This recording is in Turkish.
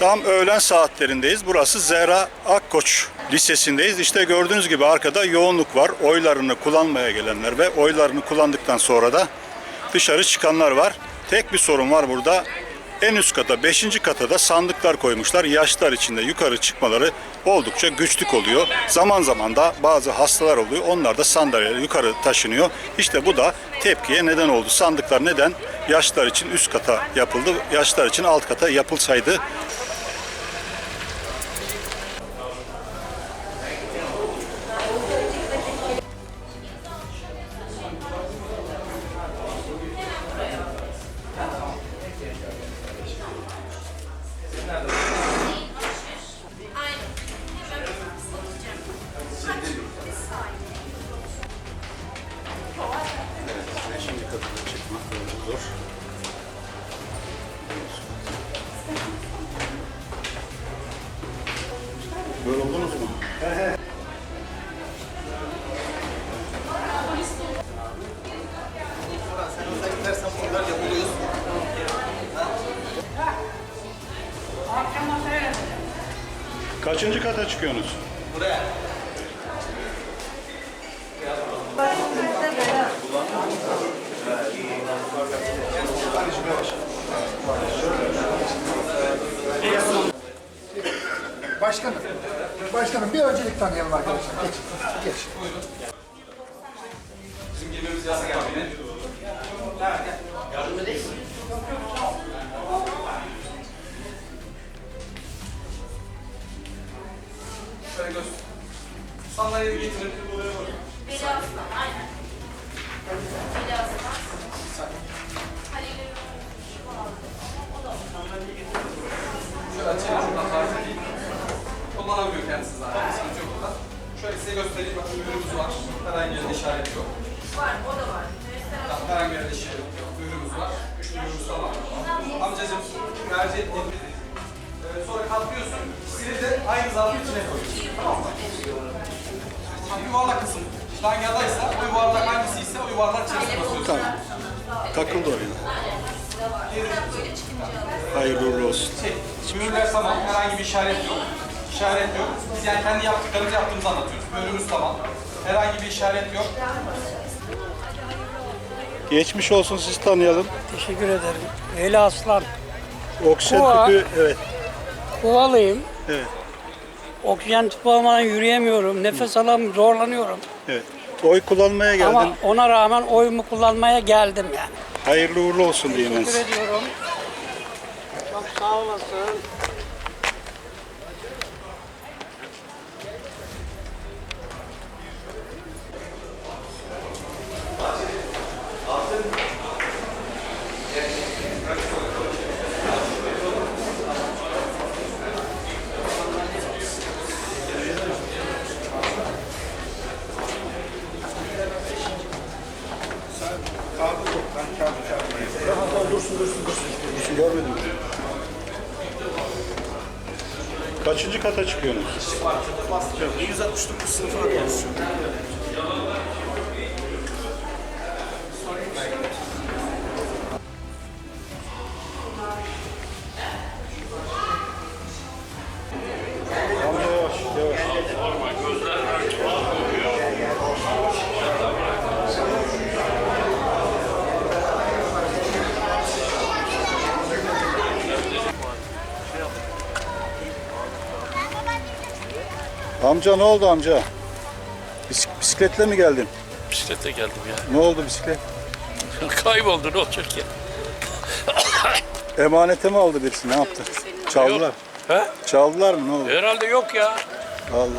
Tam öğlen saatlerindeyiz. Burası Zehra Akkoç Lisesi'ndeyiz. İşte gördüğünüz gibi arkada yoğunluk var. Oylarını kullanmaya gelenler ve oylarını kullandıktan sonra da dışarı çıkanlar var. Tek bir sorun var burada. En üst kata, 5. kata da sandıklar koymuşlar. Yaşlılar için de yukarı çıkmaları oldukça güçlük oluyor. Zaman zaman da bazı hastalar oluyor. Onlar da sandalyeyle yukarı taşınıyor. İşte bu da tepkiye neden oldu. Sandıklar neden? Yaşlılar için üst kata yapıldı. Yaşlılar için alt kata yapılsaydı çıkmak böyle zor. Yoruldunuz mu? Kaçıncı kata çıkıyorsunuz? Başkanım, başkanım bir öncelik tanıyalım arkadaşlar. Geç, geç. Şöyle göster. Sandalyeyi getirip Beli aslan, aynen. Beli aslan. Halil'in ürünümüz var. Herhangi bir işaret yok. var, o da var. Tamam, herhangi bir işaret yok. Ürünümüz var. Üçlü ürünümüz tamam. Amcacığım tercih ettiğin ee, sonra katlıyorsun. İkisini de aynı zarfın içine koyuyorsun. Tamam mı? Şimdi yuvarlak kısım. Ştangiyadaysa o yuvarlak hangisiyse o yuvarlak içerisine basıyorsun. Tamam. Takıldı oraya. böyle çıkınca alır. Hayırlı uğurlu olsun. Şey, ürünler tamam, herhangi bir işaret yok. İşaret yok. Biz yani kendi yaptıklarımızı yaptığımızı anlatıyoruz. Ürünümüz tamam. Herhangi bir işaret yok. Geçmiş olsun siz tanıyalım. Teşekkür ederim. Veli Aslan. Oksijen Kova. tüpü evet. Kovalıyım. Evet. Oksijen tüpü olmadan yürüyemiyorum. Nefes alamıyorum, zorlanıyorum. Evet. Oy kullanmaya geldin. Ama ona rağmen oyumu kullanmaya geldim yani. Hayırlı uğurlu olsun diyeyim ben Teşekkür size. ediyorum. Çok sağ olasın. Görmedim. Kaçıncı kata çıkıyorsunuz? 169 sınıfına konuşuyorum. Amca ne oldu amca? Bis- bisikletle mi geldin? Bisiklete geldim ya. Ne oldu bisiklet? Kayboldu ne olacak ya? Emanete mi aldı birisi? Ne yaptı? Çaldılar. He? Çaldılar mı? Ne oldu? Herhalde yok ya. Allah Allah.